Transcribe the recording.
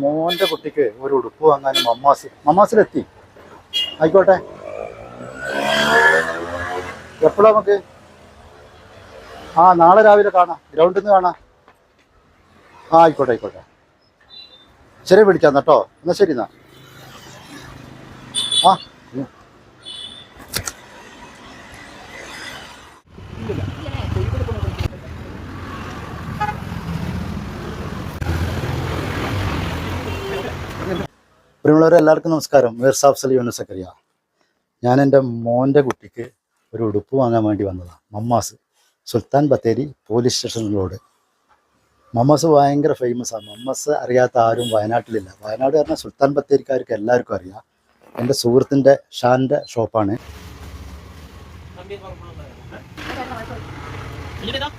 മോന്റെ കുട്ടിക്ക് ഒരു ഉടുപ്പ് വാങ്ങാനും മമ്മാസ് മമ്മാസിലെത്തി. ആയിക്കോട്ടെ. എപ്പോഴാ നമുക്ക്? ആ നാളെ രാവിലെ കാണാം. ഗ്രൗണ്ടിൽ നിന്ന് കാണാം. ആ ആയിക്കോട്ടെ ആയിക്കോട്ടെ. ശരി വിളിക്കാം കേട്ടോ. എന്നാൽ ശരി എന്നാ. ആ പ്രിയമുള്ളവരെ എല്ലാവർക്കും നമസ്കാരം. മീർസാഫ് സലി യൂനസക്കറിയ ഞാൻ എന്റെ മോന്റെ കുട്ടിക്ക് ഒരു ഉടുപ്പ് വാങ്ങാൻ വേണ്ടി വന്നതാണ് മമ്മാസ്. സുൽത്താൻ ബത്തേരി പോലീസ് സ്റ്റേഷനിലോട്. മമ്മാസ് ഭയങ്കര ഫേമസ് ആണ് മമ്മാസ് അറിയാത്ത ആരും വയനാട്ടിലില്ല. വയനാട് പറഞ്ഞാൽ സുൽത്താൻ ബത്തേരിക്കാർക്ക് എല്ലാവർക്കും അറിയാം. എന്റെ സുഹൃത്തിന്റെ ഷാന്റെ ഷോപ്പാണ്. dah.